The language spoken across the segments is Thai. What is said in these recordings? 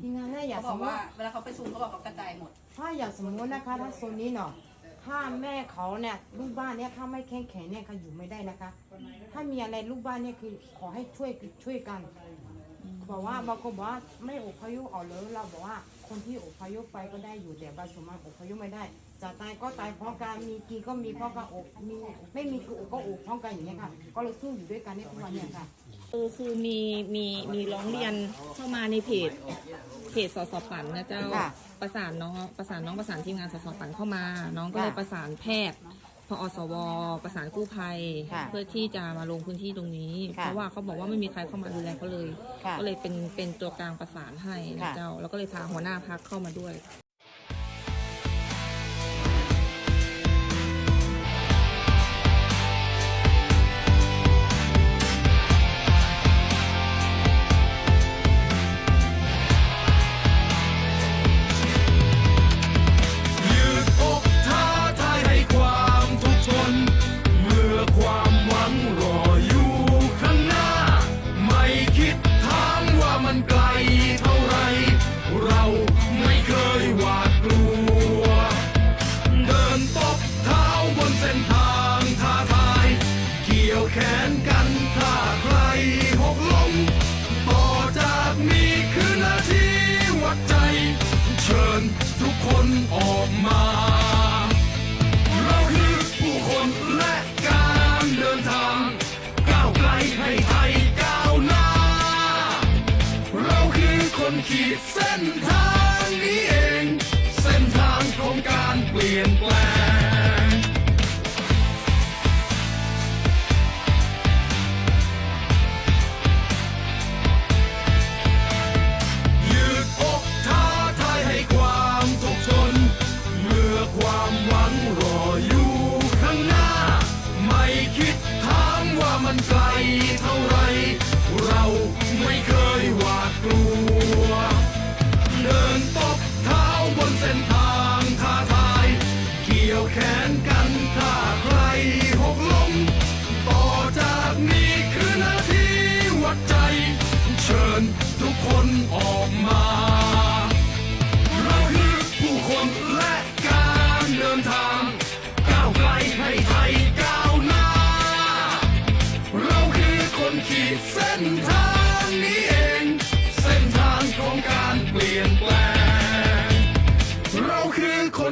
ทีมงานน่าอยากเขาสบมอกมติว่าเวลาเขาไปซูมเขาบอกเขากระจายหมด ถ้าอยากสมมตินะคะถ้าโซนนี้เนาะถ้าแม่เขาเนี่ยลูกบ้านเนี่ยถ้าไม่แข็งแข็งเนี่ยเขาอยู่ไม่ได้นะคะ ถ้ามีอะไรลูกบ้านเนี่ยคือขอให้ช่วยช่วยกัน บอกว่าบางคนบอกว่าไม่อพยพออกเลยเราบอกว่าคนที่อพยพไปก็ได้อยู่แต่บางส่วนมากอพยพไม่ได้จะตายก็ตายเพราะการมีกีก็มีเพราะการอกมีไม่มีก็อกก็อกพร้อมกันอย่างเงี้ยค่ะ ก็เลยสู้อยู่ด้วยกันในทุกวันเนี่ยค่ะ เออคือมีมีมีร้องเรียนเข้ามาในเพจเพจสสปันนะเจ้าค่ะประสานน้องประสานน้องประสานทีมงานสสปันเข้ามา น้องก็เลยค่ะประสานแพทย์พอสว ประสานกู้ภัย ค่ะเพื่อที่จะมาลงพื้นที่ตรงนี้ ค่ะเพราะว่าเขาบอกว่าไม่มีใครเข้ามาดูแลเขาเลย ค่ะก็เลยเป็นเป็นตัวกลางประสานให้นะค่ะ เจ้า แล้วก็เลยพาหัวหน้าพักเข้ามาด้วยยื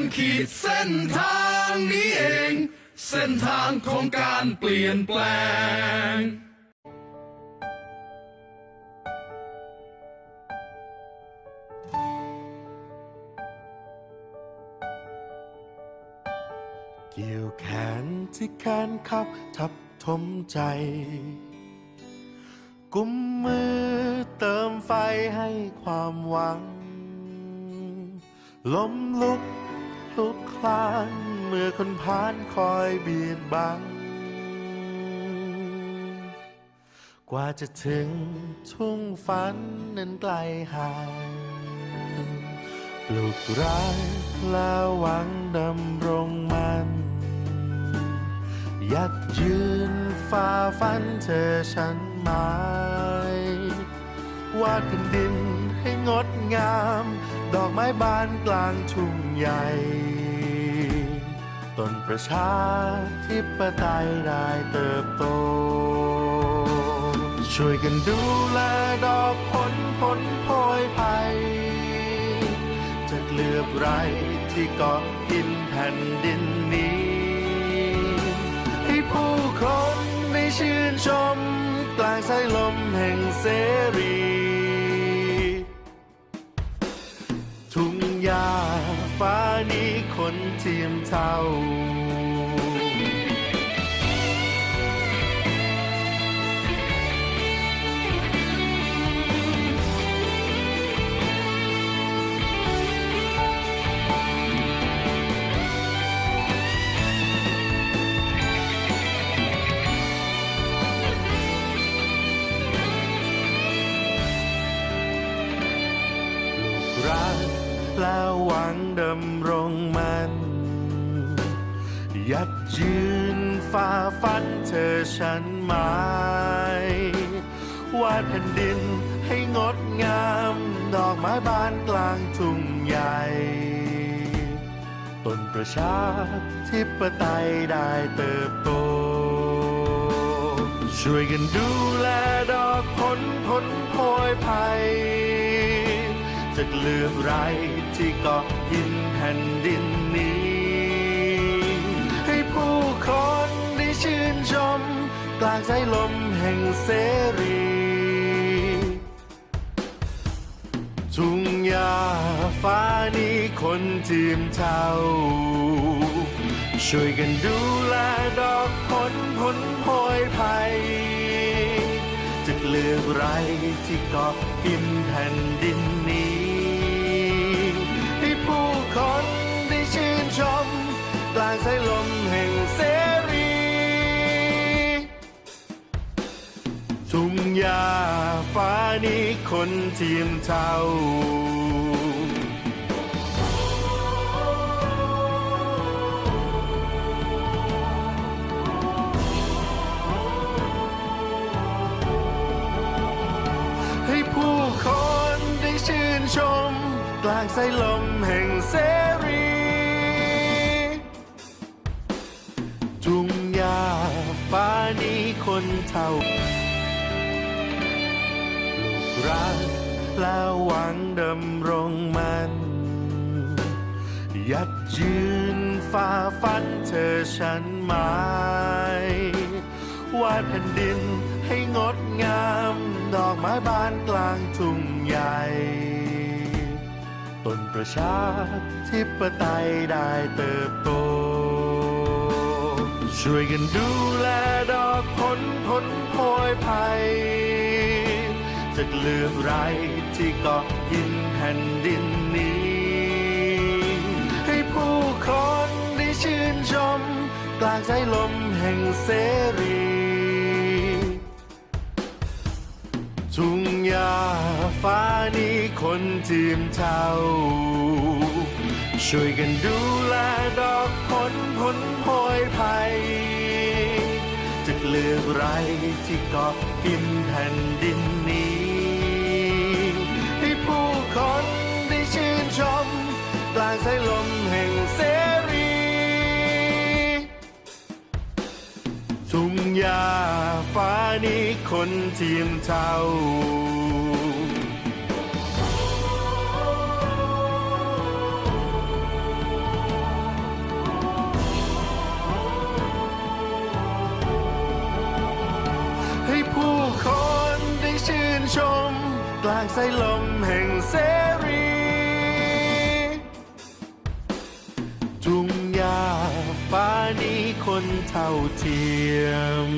คนขีดเส้นทางนี้เอง เส้นทางของการเปลี่ยนแปลง เกี่ยวแขนที่แขนขับทับทมใจ กุมมือเติมไฟให้ความหวัง ล้มลุก คลุกคลานเมื่อคนผ่านคอยเบียดบัง กว่าจะถึงทุ่งฝันนั้นไกลห่างปลูกรักและหวังดำรงมันยัดยืนฝ่าฟันเธอฉันหมายวาดแผ่นดินให้งดงาม ดอกไม้บานกลางทุ่งใหญ่ต้นประชาธิปไตยได้เติบโต ช่วยกันดูแลดอกผลผลโพยภัยจะเลือบไรที่เกาะกินแผ่นดินนี้ ให้ผู้คนได้ชื่นชม กลางสายลมแห่งเสรี เทียมเท่าและหวังดำรงมัน ยัดยืนฝ่าฟันเธอฉันหมาย วาดแผ่นดินให้งดงาม ดอกไม้บานกลางทุ่งใหญ่ต้นประชาธิปไตยได้เติบโต ช่วยกันดูแลดอกผลผลโพยภัยจากเลือบไรที่เกาะกินแผ่นดินนี้ ผู้คนได้ชื่นชม กลางสายลมแห่งเสรี ทุ่งหญ้าฟ้านี้คนทีมเทาช่วยกันดูแลดอกผลผลโพยภัยจะเกลือกไรที่เกาะกินแผ่นดินนี้ ให้ผู้คนได้ชื่นชม ลางสายลมแห่งเสรีทุ่งหญ้าฟ้านี้คนทีมเทาให้ผู้คนได้ชื่นชม กลางสายลมแห่งเสรี นเท่าลูกรักแล้วหวังดำรงมัน ยัดยืนฝ่าฟันเธอฉันหมาย วาดแผ่นดินให้งดงาม ดอกไม้บานกลางทุ่งใหญ่ต้นประชาธิปไตยได้เติบโต ช่วยกันดูแลดอกผลผลโพยภัยจากเลือบไรที่เกาะกินแผ่นดินนี้ ให้ผู้คนได้ชื่นชม กลางสายลมแห่งเสรีทุ่งหญ้าฟ้านี้คนทีมเทา ช่วยกันดูแลดอกผลผลโพยภัยจะเกลือกไรที่เกาะกินแผ่นดินนี้ ให้ผู้คนได้ชื่นชมกลางสายลมแห่งเสรี ทุ่งหญ้าฟ้านี้คนทีมเทา ชม กลางสายลมแห่งเสรี ทุ่งหญ้าฟ้านี้คนเท่าเทียม